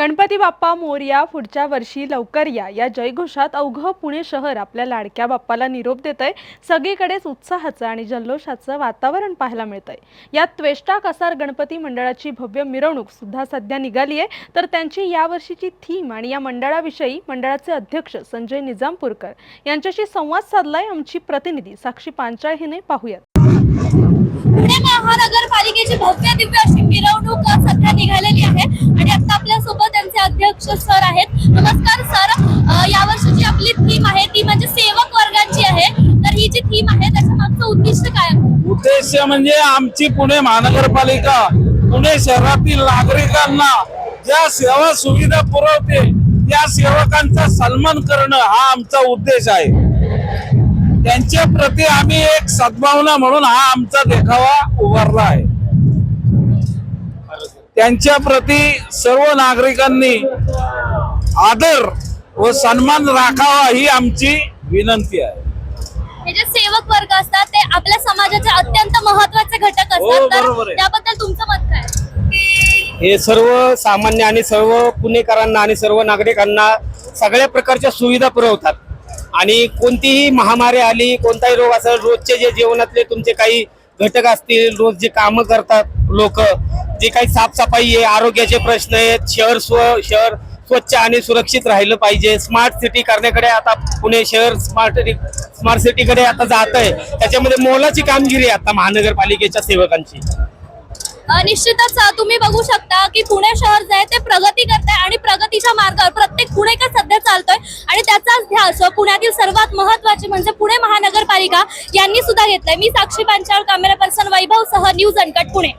गणपती बाप्पा मोर्या पुढच्या वर्षी लवकर या. या जयघोषात अवघं पुणे शहर आपल्या लाडक्या बाप्पाला निरोप देत आहे सगळीकडेच उत्साहाचं आणि जल्लोषाचं वातावरण पाहायला मिळतंय. यात त्वेष्टा कसार गणपती मंडळाची भव्य मिरवणूक सुद्धा सध्या निघाली आहे तर त्यांची यावर्षीची थीम आणि या मंडळाविषयी मंडळाचे अध्यक्ष संजय निजामपूरकर यांच्याशी संवाद साधलाय आमची प्रतिनिधी साक्षी पांचाळ. हिने पाहूयात. महानगरपालिकेची भव्य दिव्य अशी मिरवणूक अ, सध्या निघालेली आहे आणि आता आपल्यासोबत त्यांचे अध्यक्ष सर आहेत. नमस्कार सर. या यावर्षीची आपली थीम आहे ती म्हणजे सेवक वर्गाची आहे. तर ही जी थीम आहे त्याच्या मागचं उद्दिष्ट काय उद्देश म्हणजे आमची पुणे महानगरपालिका पुणे शहरातील नागरिकांना ज्या सेवा सुविधा पुरवते त्या सेवकांचा सन्मान करणं हा आमचा उद्देश आहे. त्यांच्या प्रती आम्ही एक सद्भावना म्हणून हा आमचा देखावा उभारला आहे. त्यांच्या प्रती सर्व नागरिकांनी आदर व सन्मान राखावा ही आमची विनंती आहे. हे जे सेवक वर्ग असतात ते आपल्या समाजाचे अत्यंत महत्त्वाचे घटक हो, असतात. तर बरोबर आहे. त्याबद्दल तुमचं मत काय? हे सर्व सामान्य आणि सर्व पुणेकरांना आणि सर्व नागरिकांना सगळ्या प्रकारच्या सुविधा पुरवतात. आणि कोणतीही महामारी आली कोणताही रोग असेल रोजचे जे जीवनातले तुमचे काही घटक असतील रोज जे कामं करतात लोक जे काही साफसफाई आहे आरोग्याचे प्रश्न आहेत शहर स्व शहर स्वच्छ आणि सुरक्षित राहिलं पाहिजे. स्मार्ट सिटी करण्याकडे आता पुणे शहर स्मार्ट सिटी स्मार्ट सिटीकडे आता जात आहे त्याच्यामध्ये मोलाची कामगिरी आहे आता महानगरपालिकेच्या सेवकांची. निश्चितच तुम्ही बघू शकता की पुणे शहर जे आहे ते प्रगती करत आहे आणि प्रगतीच्या मार्गावर प्रत्येक पुणेकर सध्या चालतोय आणि त्याचाच ध्यास पुण्यातील सर्वात महत्त्वाचे म्हणजे पुणे महानगरपालिका यांनी सुद्धा घेतलाय. मी साक्षी पांचाळ कॅमेरा पर्सन वैभव सह न्यूज अनकट पुणे.